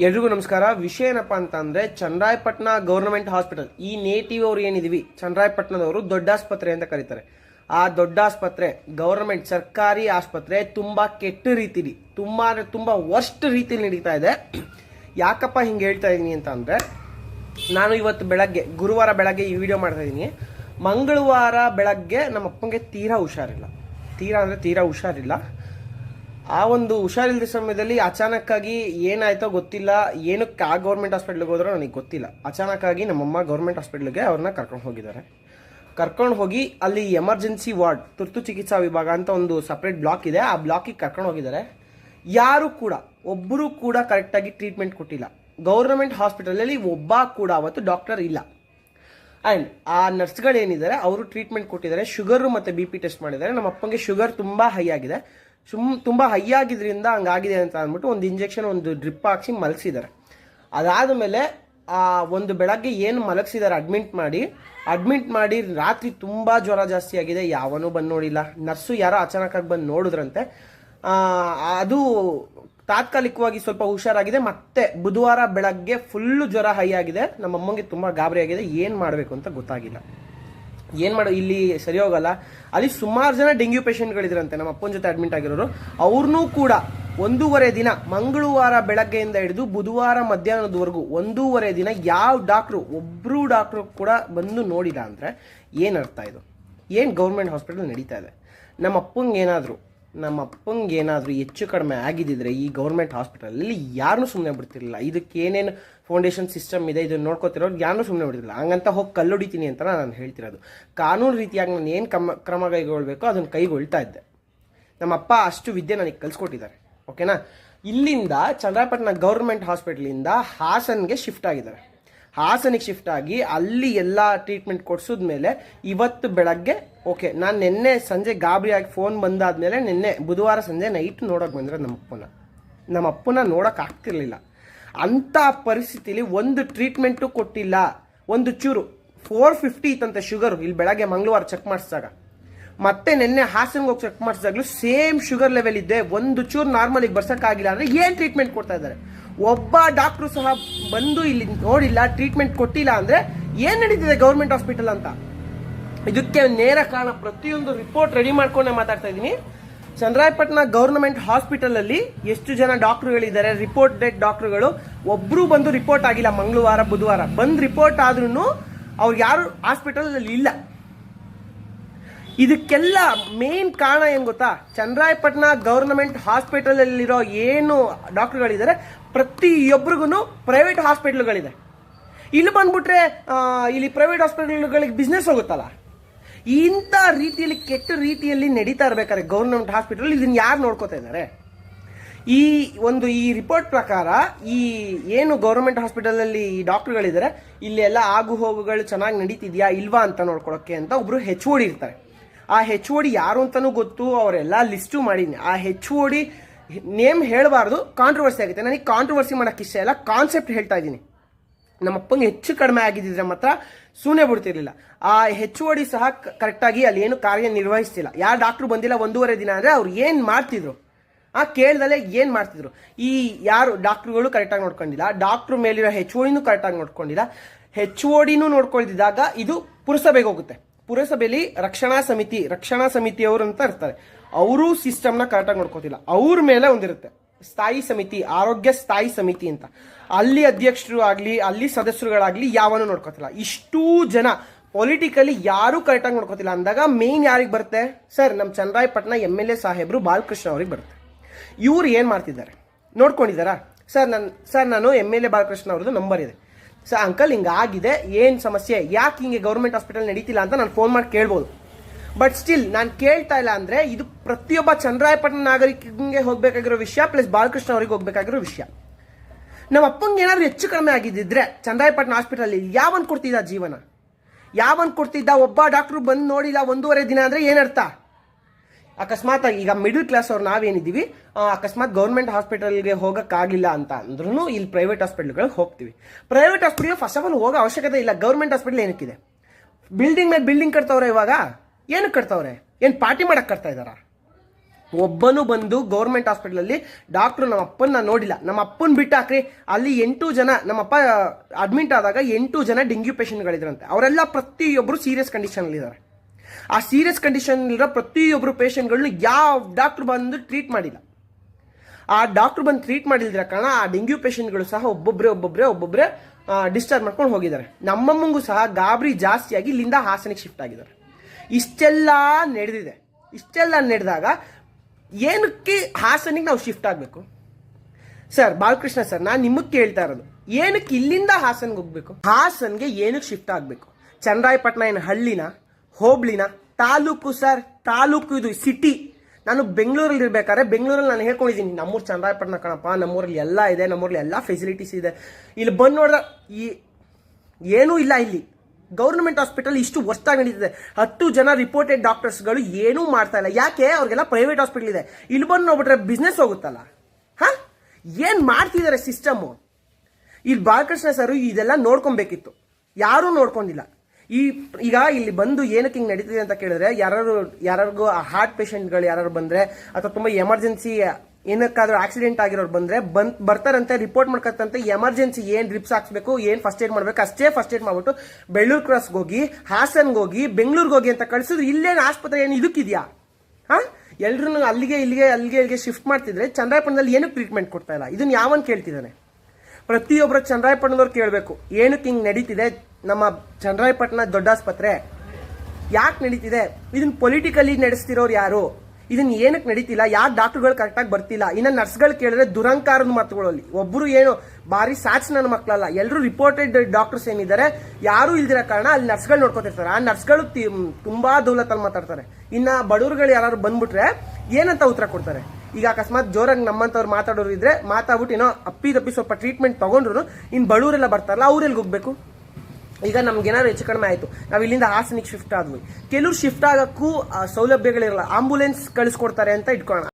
ಎಲ್ರಿಗೂ ನಮಸ್ಕಾರ. ವಿಷಯ ಏನಪ್ಪ ಅಂತ ಅಂದ್ರೆ ಚಂದ್ರಾಯಪಟ್ಟಣ ಗೌರ್ಮೆಂಟ್ ಹಾಸ್ಪಿಟಲ್, ಈ ನೇಟಿವ್ ಅವರು ಏನಿದೀವಿ ಚಂದ್ರಾಯಪಟ್ಟಣದವರು ದೊಡ್ಡ ಆಸ್ಪತ್ರೆ ಅಂತ ಕರೀತಾರೆ. ಆ ದೊಡ್ಡ ಆಸ್ಪತ್ರೆ ಗೌರ್ಮೆಂಟ್ ಸರ್ಕಾರಿ ಆಸ್ಪತ್ರೆ ತುಂಬಾ ಕೆಟ್ಟ ರೀತಿಲಿ, ತುಂಬಾ ಅಂದ್ರೆ ತುಂಬಾ ವರ್ಸ್ಟ್ ರೀತಿಲಿ ನಡೀತಾ ಇದೆ. ಯಾಕಪ್ಪ ಹಿಂಗೆ ಹೇಳ್ತಾ ಇದೀನಿ ಅಂತ ಅಂದ್ರೆ ನಾನು ಇವತ್ತು ಬೆಳಗ್ಗೆ, ಗುರುವಾರ ಬೆಳಗ್ಗೆ ಈ ವಿಡಿಯೋ ಮಾಡ್ತಾ ಇದ್ದೀನಿ ಮಂಗಳವಾರ ಬೆಳಗ್ಗೆ ನಮ್ಮ ಅಪ್ಪಂಗೆ ತೀರಾ ಹುಷಾರಿಲ್ಲ. ತೀರಾ ಅಂದ್ರೆ ತೀರಾ ಹುಷಾರಿಲ್ಲ. ಆ ಒಂದು ಹುಷಾರಿಲ್ಲದ ಸಮಯದಲ್ಲಿ ಅಚಾನಕ್ಕಾಗಿ ಏನಾಯ್ತೋ ಗೊತ್ತಿಲ್ಲ, ಏನಕ್ಕೆ ಆ ಗೌರ್ಮೆಂಟ್ ಹಾಸ್ಪಿಟ್ಲಿಗೆ ಹೋದ್ರೋ ನನಗೆ ಗೊತ್ತಿಲ್ಲ. ಅಚಾನಕ್ಕಾಗಿ ನಮ್ಮಮ್ಮ ಗೌರ್ಮೆಂಟ್ ಹಾಸ್ಪಿಟ್ಲಿಗೆ ಅವ್ರನ್ನ ಕರ್ಕೊಂಡು ಹೋಗಿದ್ದಾರೆ. ಕರ್ಕೊಂಡು ಹೋಗಿ ಅಲ್ಲಿ ಎಮರ್ಜೆನ್ಸಿ ವಾರ್ಡ್ ತುರ್ತು ಚಿಕಿತ್ಸಾ ವಿಭಾಗ ಅಂತ ಒಂದು ಸಪ್ರೇಟ್ ಬ್ಲಾಕ್ ಇದೆ. ಆ ಬ್ಲಾಕಿಗೆ ಕರ್ಕೊಂಡು ಹೋಗಿದ್ದಾರೆ. ಯಾರು ಕೂಡ ಒಬ್ಬರು ಕೂಡ ಕರೆಕ್ಟಾಗಿ ಟ್ರೀಟ್ಮೆಂಟ್ ಕೊಟ್ಟಿಲ್ಲ. ಗೌರ್ಮೆಂಟ್ ಹಾಸ್ಪಿಟಲಲ್ಲಿ ಒಬ್ಬ ಕೂಡ ಅವತ್ತು ಡಾಕ್ಟರ್ ಇಲ್ಲ. ಆ್ಯಂಡ್ ಆ ನರ್ಸ್ಗಳೇನಿದ್ದಾರೆ, ಅವರು ಟ್ರೀಟ್ಮೆಂಟ್ ಕೊಟ್ಟಿದ್ದಾರೆ. ಶುಗರು ಮತ್ತು ಬಿ ಪಿ ಟೆಸ್ಟ್ ಮಾಡಿದ್ದಾರೆ. ನಮ್ಮ ಅಪ್ಪಂಗೆ ಶುಗರ್ ತುಂಬ ಹೈ ಆಗಿದೆ. ಸುಮ್ ತುಂಬ ಹೈ ಆಗಿದ್ರಿಂದ ಹಂಗಾಗಿದೆ ಅಂತ ಅಂದ್ಬಿಟ್ಟು ಒಂದು ಇಂಜೆಕ್ಷನ್ ಒಂದು ಡ್ರಿಪ್ ಹಾಕ್ಸಿ ಮಲಗಿಸಿದ್ದಾರೆ ಅದಾದಮೇಲೆ ಆ, ಒಂದು ಬೆಳಗ್ಗೆ ಏನು ಮಲಗಿಸಿದ್ದಾರೆ ಅಡ್ಮಿಟ್ ಮಾಡಿ ಅಡ್ಮಿಟ್ ಮಾಡಿ ರಾತ್ರಿ ತುಂಬ ಜ್ವರ ಜಾಸ್ತಿ ಆಗಿದೆ, ಯಾವನೂ ಬಂದು ನೋಡಿಲ್ಲ. ನರ್ಸು ಯಾರೋ ಅಚಾನಕ್ಕಾಗಿ ಬಂದು ನೋಡಿದ್ರಂತೆ. ಅದು ತಾತ್ಕಾಲಿಕವಾಗಿ ಸ್ವಲ್ಪ ಹುಷಾರಾಗಿದೆ, ಮತ್ತೆ ಬುಧವಾರ ಬೆಳಗ್ಗೆ ಫುಲ್ಲು ಜ್ವರ ಹೈ ಆಗಿದೆ. ನಮ್ಮ ಅಮ್ಮಂಗೆ ತುಂಬ ಗಾಬರಿ ಆಗಿದೆ, ಏನು ಮಾಡಬೇಕು ಅಂತ ಗೊತ್ತಾಗಿಲ್ಲ. ಏನು ಮಾಡೋ ಇಲ್ಲಿ ಸರಿ ಹೋಗಲ್ಲ. ಅಲ್ಲಿ ಸುಮಾರು ಜನ ಡೆಂಗ್ಯೂ ಪೇಷಂಟ್ಗಳಿದ್ರಂತೆ, ನಮ್ಮ ಅಪ್ಪನ ಜೊತೆ ಅಡ್ಮಿಟ್ ಆಗಿರೋರು. ಅವ್ರನ್ನೂ ಕೂಡ ಒಂದೂವರೆ ದಿನ ಮಂಗಳವಾರ ಬೆಳಗ್ಗೆಯಿಂದ ಹಿಡಿದು ಬುಧವಾರ ಮಧ್ಯಾಹ್ನದವರೆಗೂ ಒಂದೂವರೆ ದಿನ ಯಾವ ಡಾಕ್ಟ್ರು ಒಬ್ಬರು ಡಾಕ್ಟ್ರು ಕೂಡ ಬಂದು ನೋಡಿಲ್ಲ ಅಂದರೆ ಏನು ಅರ್ಥ ಇದು? ಏನು ಗೌರ್ಮೆಂಟ್ ಹಾಸ್ಪಿಟಲ್ ನಡೀತಾ ಇದೆ? ನಮ್ಮ ಅಪ್ಪಂಗೆ ಏನಾದರೂ ನಮ್ಮ ಅಪ್ಪಂಗೆ ಏನಾದರೂ ಹೆಚ್ಚು ಕಡಿಮೆ ಆಗಿದ್ದಿದ್ರೆ ಈ ಗೌರ್ಮೆಂಟ್ ಹಾಸ್ಪಿಟಲಲ್ಲಿ ಯಾರನ್ನೂ ಸುಮ್ಮನೆ ಬಿಡ್ತಿರಲಿಲ್ಲ. ಇದಕ್ಕೆ ಏನೇನು ಫೌಂಡೇಶನ್ ಸಿಸ್ಟಮ್ ಇದೆ, ಇದನ್ನು ನೋಡ್ಕೋತಿರೋರು ಯಾರನ್ನೂ ಸುಮ್ಮನೆ ಬಿಡ್ತಿಲ್ಲ ಹಂಗಂತ ಹೋಗಿ ಕಲ್ಲೊಡಿತೀನಿ ಅಂತ ನಾನು ಹೇಳ್ತಿರೋದು. ಕಾನೂನು ರೀತಿಯಾಗಿ ನಾನು ಏನು ಕ್ರಮ ಕ್ರಮ ಕೈಗೊಳ್ಬೇಕೋ ಅದನ್ನು ಕೈಗೊಳ್ತಾ ಇದ್ದೆ. ನಮ್ಮ ಅಪ್ಪ ಅಷ್ಟು ವಿದ್ಯೆ ನನಗೆ ಕಲಿಸ್ಕೊಟ್ಟಿದ್ದಾರೆ. ಓಕೆನಾ ಇಲ್ಲಿಂದ ಚಂದ್ರಪಟ್ಟಣ ಗೌರ್ಮೆಂಟ್ ಹಾಸ್ಪಿಟ್ಲಿಂದ ಹಾಸನ್ಗೆ ಶಿಫ್ಟ್ ಆಗಿದ್ದಾರೆ. ಹಾಸನಿಗೆ ಶಿಫ್ಟ್ ಆಗಿ ಅಲ್ಲಿ ಎಲ್ಲ ಟ್ರೀಟ್ಮೆಂಟ್ ಕೊಡ್ಸಿದ್ಮೇಲೆ ಇವತ್ತು ಬೆಳಗ್ಗೆ ಓಕೆ ನಾನು ನಿನ್ನೆ ಸಂಜೆ ಗಾಬರಿಯಾಗಿ ಫೋನ್ ಬಂದಾದ್ಮೇಲೆ ನಿನ್ನೆ ಬುಧವಾರ ಸಂಜೆ ನೈಟ್ ನೋಡೋಕೆ ಬಂದರೆ ನಮ್ಮ ಅಪ್ಪನ. ನಮ್ಮ ಅಪ್ಪನ ನೋಡೋಕೆ ಆಗ್ತಿರ್ಲಿಲ್ಲ. ಅಂಥ ಪರಿಸ್ಥಿತಿಲಿ ಒಂದು ಟ್ರೀಟ್ಮೆಂಟು ಕೊಟ್ಟಿಲ್ಲ. ಒಂದು ಚೂರು ಫೋರ್ ಫಿಫ್ಟಿ ಇತ್ತಂತೆ ಶುಗರು ಇಲ್ಲಿ ಬೆಳಗ್ಗೆ ಮಂಗಳವಾರ ಚೆಕ್ ಮಾಡಿಸಿದಾಗ. ಮತ್ತೆ ನಿನ್ನೆ ಹಾಸನ್ಗೆ ಹೋಗಿ ಚೆಕ್ ಮಾಡಿಸಿದಾಗಲೂ ಸೇಮ್ ಶುಗರ್ ಲೆವೆಲ್ ಇದೆ ಒಂದು ಚೂರು ನಾರ್ಮಲಿಗೆ ಬರ್ಸಕ್ಕಾಗಿಲ್ಲ ಅಂದ್ರೆ ಏನು ಟ್ರೀಟ್ಮೆಂಟ್ ಕೊಡ್ತಾ ಇದ್ದಾರೆ? ಒಬ್ಬ ಡಾಕ್ಟ್ರು ಸಹ ಬಂದು ಇಲ್ಲಿ ನೋಡಿಲ್ಲ ಟ್ರೀಟ್ಮೆಂಟ್ ಕೊಟ್ಟಿಲ್ಲ ಅಂದ್ರೆ ಏನು ನಡೀತಿದೆ ಗೌರ್ಮೆಂಟ್ ಹಾಸ್ಪಿಟಲ್ ಅಂತ? ಇದಕ್ಕೆ ನೇರ ಕಾರಣ ಪ್ರತಿಯೊಂದು ರಿಪೋರ್ಟ್ ರೆಡಿ ಮಾಡ್ಕೊಂಡೆ ಮಾತಾಡ್ತಾ ಇದ್ದೀನಿ. ಚಂದ್ರಾಯಪಟ್ಟಣ ಗೌರ್ಮೆಂಟ್ ಹಾಸ್ಪಿಟಲ್ ಅಲ್ಲಿ ಎಷ್ಟು ಜನ ಡಾಕ್ಟ್ರುಗಳಿದ್ದಾರೆ ರಿಪೋರ್ಟ್ ಡೆಡ್ ಡಾಕ್ಟ್ರುಗಳು? ಒಬ್ರು ಬಂದು ರಿಪೋರ್ಟ್ ಆಗಿಲ್ಲ ಮಂಗಳವಾರ, ಬುಧವಾರ. ಬಂದು ರಿಪೋರ್ಟ್ ಆದ್ರೂ ಅವ್ರು ಯಾರು ಹಾಸ್ಪಿಟಲಲ್ಲಿ ಇಲ್ಲ. ಇದಕ್ಕೆಲ್ಲ ಮೇನ್ ಕಾರಣ ಏನು ಗೊತ್ತಾ? ಚಂದ್ರಾಯಪಟ್ಟಣ ಗೌರ್ಮೆಂಟ್ ಹಾಸ್ಪಿಟಲಲ್ಲಿರೋ ಏನು ಡಾಕ್ಟರ್ಗಳಿದ್ದಾರೆ ಪ್ರತಿಯೊಬ್ಬರಿಗೂ ಪ್ರೈವೇಟ್ ಹಾಸ್ಪಿಟ್ಲುಗಳಿದೆ ಇಲ್ಲಿ ಬಂದ್ಬಿಟ್ರೆ ಇಲ್ಲಿ ಪ್ರೈವೇಟ್ ಹಾಸ್ಪಿಟಲ್ಗಳಿಗೆ ಬಿಸ್ನೆಸ್ ಹೋಗುತ್ತಲ್ಲ? ಇಂಥ ರೀತಿಯಲ್ಲಿ ಕೆಟ್ಟ ರೀತಿಯಲ್ಲಿ ನಡೀತಾ ಇರ್ಬೇಕಾದ್ರೆ ಗೌರ್ಮೆಂಟ್ ಹಾಸ್ಪಿಟಲ್ ಇದನ್ನ ಯಾರು ನೋಡ್ಕೋತಾ ಇದ್ದಾರೆ? ಈ ಒಂದು ಈ ರಿಪೋರ್ಟ್ ಪ್ರಕಾರ ಈ ಏನು ಗೌರ್ಮೆಂಟ್ ಹಾಸ್ಪಿಟಲಲ್ಲಿ ಈ ಡಾಕ್ಟರ್ಗಳಿದ್ದಾರೆ ಇಲ್ಲಿ ಎಲ್ಲ ಆಗು ಹೋಗುಗಳು ಚೆನ್ನಾಗಿ ನಡೀತಿದ್ಯಾ, ಇಲ್ವಾ ಅಂತ ನೋಡ್ಕೊಳಕ್ಕೆ ಅಂತ ಒಬ್ರು ಹೆಚ್ ಓಡಿ ಇರ್ತಾರೆ. ಆ ಹೆಚ್ ಓಡಿ ಯಾರು ಅಂತಲೂ ಗೊತ್ತು, ಅವರೆಲ್ಲ ಲಿಸ್ಟು ಮಾಡಿದ್ದೀನಿ ಆ ಹೆಚ್ ಓಡಿ ನೇಮ್ ಹೇಳಬಾರ್ದು ಕಾಂಟ್ರವರ್ಸಿ ಆಗುತ್ತೆ. ನನಗೆ ಕಾಂಟ್ರವರ್ಸಿ ಮಾಡೋಕ್ಕೆ ಇಷ್ಟ ಇಲ್ಲ ಕಾನ್ಸೆಪ್ಟ್ ಹೇಳ್ತಾ ಇದ್ದೀನಿ. ನಮ್ಮಪ್ಪಂಗೆ ಹೆಚ್ಚು ಕಡಿಮೆ ಆಗಿದ್ದಿದ್ರೆ ಮಾತ್ರ ಸುಮ್ಮನೆ ಬಿಡ್ತಿರ್ಲಿಲ್ಲ. ಆ ಹೆಚ್ ಓ ಡಿ ಸಹ ಕರೆಕ್ಟಾಗಿ ಅಲ್ಲಿ ಏನು ಕಾರ್ಯನಿರ್ವಹಿಸ್ತಿಲ್ಲ ಯಾರು ಡಾಕ್ಟ್ರು ಬಂದಿಲ್ಲ ಒಂದೂವರೆ ದಿನ ಅಂದರೆ ಅವ್ರು ಏನು ಮಾಡ್ತಿದ್ರು? ಆ ಕೇಳ್ದಲ್ಲೇ ಏನು ಮಾಡ್ತಿದ್ರು? ಈ ಯಾರು ಡಾಕ್ಟ್ರುಗಳು ಕರೆಕ್ಟಾಗಿ ನೋಡ್ಕೊಂಡಿಲ್ಲ ಡಾಕ್ಟ್ರು ಮೇಲಿರೋ ಹೆಚ್ ಓಡಿನೂ ಕರೆಕ್ಟಾಗಿ ನೋಡ್ಕೊಂಡಿಲ್ಲ. ಹೆಚ್ ಓಡಿನೂ ನೋಡ್ಕೊಳ್ದಿದ್ದಾಗ ಇದು ಪುರಸಭೆಗೆ ಹೋಗುತ್ತೆ. ಪುರಸಭೆಯಲ್ಲಿ ರಕ್ಷಣಾ ಸಮಿತಿ, ರಕ್ಷಣಾ ಸಮಿತಿಯವರು ಅಂತ ಇರ್ತಾರೆ. ಅವರು ಸಿಸ್ಟಮ್ನ ಕರೆಕ್ಟಾಗಿ ನೋಡ್ಕೋತಿಲ್ಲ. ಅವ್ರ ಮೇಲೆ ಒಂದಿರುತ್ತೆ. ಸ್ಥಾಯಿ ಸಮಿತಿ, ಆರೋಗ್ಯ ಸ್ಥಾಯಿ ಸಮಿತಿ ಅಂತ. ಅಲ್ಲಿ ಅಧ್ಯಕ್ಷರು ಆಗಲಿ, ಅಲ್ಲಿ ಸದಸ್ಯರುಗಳಾಗಲಿ ಯಾವನು ನೋಡ್ಕೋತಿಲ್ಲ. ಇಷ್ಟೂ ಜನ ಪೊಲಿಟಿಕಲಿ ಯಾರೂ ಕರೆಕ್ಟಾಗಿ ನೋಡ್ಕೋತಿಲ್ಲ. ಅಂದಾಗ ಮೇನ್ ಯಾರಿಗೆ ಬರುತ್ತೆ? ಸರ್ ನಮ್ಮ ಚಂದ್ರಾಯಪಟ್ಟಣ ಎಂ ಎಲ್ ಎ ಸಾಹೇಬರು ಬಾಲಕೃಷ್ಣ ಅವ್ರಿಗೆ ಬರುತ್ತೆ. ಇವ್ರು ಏನು ಮಾಡ್ತಿದ್ದಾರೆ? ನೋಡ್ಕೊಂಡಿದ್ದಾರಾ? ಸರ್ ನನ್ನ ಸರ್ ನಾನು ಎಂ ಎಲ್ ಎ ಬಾಲಕೃಷ್ಣ ಅವ್ರದ್ದು ನಂಬರ್ ಇದೆ. ಸರ್ ಅಂಕಲ್ ಹಿಂಗಾಗಿದೆ ಏನು ಸಮಸ್ಯೆ? ಯಾಕೆ ಹಿಂಗೆ ಗೌರ್ಮೆಂಟ್ ಹಾಸ್ಪಿಟಲ್ ನಡೀತಿಲ್ಲ ಅಂತ ನಾನು ಫೋನ್ ಮಾಡಿ ಕೇಳ್ಬೋದು. ಬಟ್ ಸ್ಟಿಲ್ ನಾನು ಕೇಳ್ತಾ ಇಲ್ಲ ಅಂದರೆ ಇದು ಪ್ರತಿಯೊಬ್ಬ ಚಂದ್ರಾಯಪಟ್ಟಣ ನಾಗರಿಕಂಗೆ ಹೋಗಬೇಕಾಗಿರೋ ವಿಷಯ ಪ್ಲಸ್ ಬಾಲಕೃಷ್ಣ ಅವರಿಗೆ ಹೋಗಬೇಕಾಗಿರೋ ವಿಷಯ. ನಮ್ಮ ಅಪ್ಪಂಗೆ ಏನಾದರೂ ಹೆಚ್ಚು ಕಡಿಮೆ ಆಗಿದ್ದಿದ್ರೆ ಚಂದ್ರಾಯಪಟ್ಟಣ ಹಾಸ್ಪಿಟಲಲ್ಲಿ ಯಾವನ್ ಕೊಡ್ತಿದ್ದ ಜೀವನ? ಯಾವನ್ ಕೊಡ್ತಿದ್ದ? ಒಬ್ಬ ಡಾಕ್ಟ್ರು ಬಂದು ನೋಡಿಲ್ಲ, ಒಂದೂವರೆ ದಿನ ಅಂದರೆ ಏನರ್ಥ? ಅಕಸ್ಮಾತ್ ಈಗ ಮಿಡಲ್ ಕ್ಲಾಸ್ ಅವ್ರು ನಾವೇನಿದ್ದೀವಿ ಅಕಸ್ಮಾತ್ ಗೌರ್ಮೆಂಟ್ ಹಾಸ್ಪಿಟಲ್ಗೆ ಹೋಗೋಕ್ಕಾಗಿಲ್ಲ ಅಂತ ಅಂದ್ರೂ ಇಲ್ಲಿ ಪ್ರೈವೇಟ್ ಹಾಸ್ಪಿಟಲ್ಗಳಿಗೆ ಹೋಗ್ತೀವಿ. ಪ್ರೈವೇಟ್ ಹಾಸ್ಪಿಟಲ್ಗೆ ಫಸ್ಟ್ ಆಫ್ ಆಲ್ ಹೋಗೋ ಅವಶ್ಯಕತೆ ಇಲ್ಲ ಗೌರ್ಮೆಂಟ್ ಹಾಸ್ಪಿಟಲ್ ಏನಕ್ಕಿದೆ? ಬಿಲ್ಡಿಂಗ್ ಮೇಲೆ ಬಿಲ್ಡಿಂಗ್ ಕಟ್ತವ್ರೆ ಇವಾಗ? ಏನಕ್ಕೆ ಕಟ್ತವ್ರೆ? ಏನು ಪಾರ್ಟಿ ಮಾಡಕ್ಕೆ ಕಟ್ತಾ ಇದ್ದಾರಾ? ಒಬ್ಬನು ಬಂದು ಗೌರ್ಮೆಂಟ್ ಹಾಸ್ಪಿಟಲಲ್ಲಿ ಡಾಕ್ಟ್ರು ನಮ್ಮ ಅಪ್ಪನ ನೋಡಿಲ್ಲ. ನಮ್ಮ ಅಪ್ಪನ ಬಿಟ್ಟು ಹಾಕ್ರಿ ಅಲ್ಲಿ ಎಂಟು ಜನ ನಮ್ಮಪ್ಪ ಅಡ್ಮಿಟ್ ಆದಾಗ ಎಂಟು ಜನ ಡೆಂಗ್ಯೂ ಪೇಷಂಟ್ಗಳಿದ್ರಂತೆ ಅವರೆಲ್ಲ ಪ್ರತಿಯೊಬ್ಬರು ಸೀರಿಯಸ್ ಕಂಡೀಷನಲ್ಲಿದ್ದಾರೆ ಆ ಸೀರಿಯಸ್ ಕಂಡೀಷನ್ ಇರೋ ಪ್ರತಿಯೊಬ್ಬರು ಪೇಷಂಟ್ಗಳನ್ನ ಯಾವ ಡಾಕ್ಟ್ರು ಬಂದು ಟ್ರೀಟ್ ಮಾಡಿಲ್ಲ. ಆ ಡಾಕ್ಟ್ರು ಬಂದು ಟ್ರೀಟ್ ಮಾಡಿಲ್ದಿರ ಕಾರಣ ಆ ಡೆಂಗ್ಯೂ ಪೇಷಂಟ್ಗಳು ಸಹ ಒಬ್ಬೊಬ್ಬರೇ ಒಬ್ಬೊಬ್ಬರೇ ಒಬ್ಬೊಬ್ಬರೇ ಡಿಸ್ಚಾರ್ಜ್ ಮಾಡ್ಕೊಂಡು ಹೋಗಿದ್ದಾರೆ. ನಮ್ಮಮ್ಮಂಗೂ ಸಹ ಗಾಬರಿ ಜಾಸ್ತಿಯಾಗಿ ಇಲ್ಲಿಂದ ಹಾಸನಿಗೆ ಶಿಫ್ಟ್ ಆಗಿದ್ದಾರೆ. ಇಷ್ಟೆಲ್ಲ ನಡೆದಿದೆ. ಇಷ್ಟೆಲ್ಲ ನಡೆದಾಗ ಏನಕ್ಕೆ ಹಾಸನಿಗೆ ನಾವು ಶಿಫ್ಟ್ ಆಗಬೇಕು? ಸರ್ ಬಾಲಕೃಷ್ಣ ಸರ್ ನಾನು ನಿಮಗೆ ಕೇಳ್ತಾ ಇರೋದು. ಏನಕ್ಕೆ ಇಲ್ಲಿಂದ ಹಾಸನ್ಗೆ ಹೋಗ್ಬೇಕು? ಹಾಸನ್ಗೆ ಏನಕ್ಕೆ ಶಿಫ್ಟ್ ಆಗಬೇಕು? ಚನ್ನರಾಯಪಟ್ಟಣ ಏನು ಹಳ್ಳಿನ? ಹೋಬ್ಳಿನ ತಾಲೂಕು, ಸರ್. ತಾಲೂಕು ಇದು ಸಿಟಿ ನಾನು ಬೆಂಗಳೂರಲ್ಲಿ ಇರ್ಬೇಕಾದ್ರೆ ಬೆಂಗಳೂರಲ್ಲಿ ನಾನು ಹೇಳ್ಕೊಂಡಿದ್ದೀನಿ, ನಮ್ಮೂರು ಚಂದ್ರಾಯಪಟ್ಟಣ ಕಣಪ್ಪ, ನಮ್ಮೂರಲ್ಲಿ ಎಲ್ಲ ಇದೆ, ನಮ್ಮೂರಲ್ಲಿ ಎಲ್ಲ ಫೆಸಿಲಿಟೀಸ್ ಇದೆ. ಇಲ್ಲಿ ಬಂದು ನೋಡಿದ್ರೆ ಈ ಏನೂ ಇಲ್ಲ ಇಲ್ಲಿ. ಗೌರ್ಮೆಂಟ್ ಹಾಸ್ಪಿಟಲ್ ಇಷ್ಟು ವರ್ಷಾಗಿ ನಡೀತಿದೆ. ಹತ್ತು ಜನ ರಿಪೋರ್ಟೆಡ್ ಡಾಕ್ಟರ್ಸ್ಗಳು ಏನೂ ಮಾಡ್ತಾ ಇಲ್ಲ. ಯಾಕೆ? ಅವ್ರಿಗೆಲ್ಲ ಪ್ರೈವೇಟ್ ಹಾಸ್ಪಿಟಲ್ ಇದೆ. ಇಲ್ಲಿ ಬಂದು ನೋಡ್ಬಿಟ್ರೆ ಬಿಸ್ನೆಸ್ ಹೋಗುತ್ತಲ್ಲ? ಹಾಂ? ಏನು ಮಾಡ್ತಿದ್ದಾರೆ ಸಿಸ್ಟಮು ಇಲ್ಲಿ ಬಾಲಕೃಷ್ಣ ಸರ್, ಇದೆಲ್ಲ ನೋಡ್ಕೊಬೇಕಿತ್ತು. ಯಾರೂ ನೋಡ್ಕೊಂಡಿಲ್ಲ. ಈ, ಈಗ ಇಲ್ಲಿ ಬಂದು ಏನಕ್ಕೆ ಹಿಂಗೆ ನಡೀತಿದೆ ಅಂತ ಕೇಳಿದ್ರೆ ಯಾರು ಯಾರಿಗೂ ಹಾರ್ಟ್ ಪೇಷಂಟ್ಗಳು ಯಾರು ಬಂದ್ರೆ, ಅಥವಾ ತುಂಬಾ ಎಮರ್ಜೆನ್ಸಿ ಏನಕ್ಕಾದ್ರೂ ಆಕ್ಸಿಡೆಂಟ್ ಆಗಿರೋರು ಬಂದ್ರೆ, ಬಂದ್, ಬರ್ತಾರಂತೆ ರಿಪೋರ್ಟ್ ಮಾಡ್ಕತ್ತಂತೆ ಎಮರ್ಜೆನ್ಸಿ ಏನ್ ಡ್ರಿಪ್ಸ್ ಹಾಕ್ಸ್ಬೇಕು, ಏನ್ ಫಸ್ಟ್ ಏಡ್ ಮಾಡ್ಬೇಕು, ಅಷ್ಟೇ ಫಸ್ಟ್ ಏಡ್ ಮಾಡ್ಬಿಟ್ಟು ಬೆಳ್ಳೂರು ಕ್ರಾಸ್ಗೆ ಹೋಗಿ ಹಾಸನ್ಗೆ ಹೋಗಿ ಬೆಂಗಳೂರಿಗೆ ಹೋಗಿ ಅಂತ ಕಳಿಸಿದ್ರು, ಇಲ್ಲೇನು ಆಸ್ಪತ್ರೆ ಏನು ಇದಕ್ಕಿದ್ಯಾ? ಹಾ? ಎಲ್ರು ಅಲ್ಲಿಗೆ ಇಲ್ಲಿಗೆ ಅಲ್ಲಿಗೆ ಇಲ್ಲಿಗೆ ಶಿಫ್ಟ್ ಮಾಡ್ತಿದ್ರೆ ಚಂದ್ರಾಪುರದಲ್ಲಿ ಏನಕ್ಕೆ ಟ್ರೀಟ್ಮೆಂಟ್ ಕೊಡ್ತಾ ಇಲ್ಲ. ಇದನ್ನ ಯಾವನ್ ಕೇಳ್ತಿದ್ದಾನೆ ಪ್ರತಿಯೊಬ್ಬರು ಚಂದ್ರಾಯಪಟ್ಟಣದವ್ರು ಕೇಳಬೇಕು, ಏನಕ್ಕೆ ಹಿಂಗೆ ನಡೀತಿದೆ ನಮ್ಮ ಚಂದ್ರಾಯಪಟ್ಟಣ ದೊಡ್ಡ ಆಸ್ಪತ್ರೆ? ಯಾಕೆ ನಡೀತಿದೆ? ಇದನ್ನ ಪೊಲಿಟಿಕಲಿ ನಡೆಸ್ತಿರೋರು ಯಾರು? ಇದನ್ನ ಏನಕ್ಕೆ ನಡೀತಿಲ್ಲ? ಯಾಕೆ ಡಾಕ್ಟರ್ಗಳು ಕರೆಕ್ಟಾಗಿ ಬರ್ತಿಲ್ಲ? ಇನ್ನ ನರ್ಸ್ಗಳು ಕೇಳಿದ್ರೆ ದುರಂಕಾರದ ಮಾತುಗಳಲ್ಲಿ. ಒಬ್ಬರು ಏನು ಬಾರಿ ಸಾಚ್ ನನ್ನ ಮಕ್ಕಳಲ್ಲ ಎಲ್ಲರೂ ರಿಪೋರ್ಟೆಡ್ ಡಾಕ್ಟರ್ಸ್ ಏನಿದ್ದಾರೆ ಯಾರು ಇಲ್ದಿರೋ ಕಾರಣ ಅಲ್ಲಿ ನರ್ಸ್ಗಳು ನೋಡ್ಕೊತಿರ್ತಾರೆ. ಆ ನರ್ಸ್ಗಳು ತುಂಬಾ ದೌಲತಲ್ಲಿ ಮಾತಾಡ್ತಾರೆ. ಇನ್ನ ಬಡವರುಗಳು ಯಾರು ಬಂದ್ಬಿಟ್ರೆ ಏನಂತ ಉತ್ತರ ಕೊಡ್ತಾರೆ? ಈಗ ಅಕಸ್ಮಾತ್ ಜೋರಾಗಿ ನಮ್ಮಂತವ್ರು ಮಾತಾಡೋರು ಇದ್ರೆ ಮಾತಾಡ್ಬಿಟ್ಟು ಏನೋ ಅಪ್ಪಿ ತಪ್ಪಿ ಸ್ವಲ್ಪ ಟ್ರೀಟ್ಮೆಂಟ್ ತಗೊಂಡ್ರು ಇನ್ನು ಬಡವರೆಲ್ಲ ಬರ್ತಾರಲ್ಲ ಅವ್ರೆಲ್ಲಿ ಹೋಗ್ಬೇಕು? ಈಗ ನಮ್ಗೆ ಏನಾದ್ರು ಹೆಚ್ಚು ಕಡಿಮೆ ಆಯ್ತು. ನಾವು ಇಲ್ಲಿಂದ ಹಾಸನಿಗೆ ಶಿಫ್ಟ್ ಆದ್ವಿ. ಕೆಲವ್ರು ಶಿಫ್ಟ್ ಆಗಕ್ಕೂ ಸೌಲಭ್ಯಗಳಿರಲ್ಲ. ಆಂಬುಲೆನ್ಸ್ ಕಳಿಸ್ಕೊಡ್ತಾರೆ ಅಂತ ಇಟ್ಕೊಳ್ಳೋಣ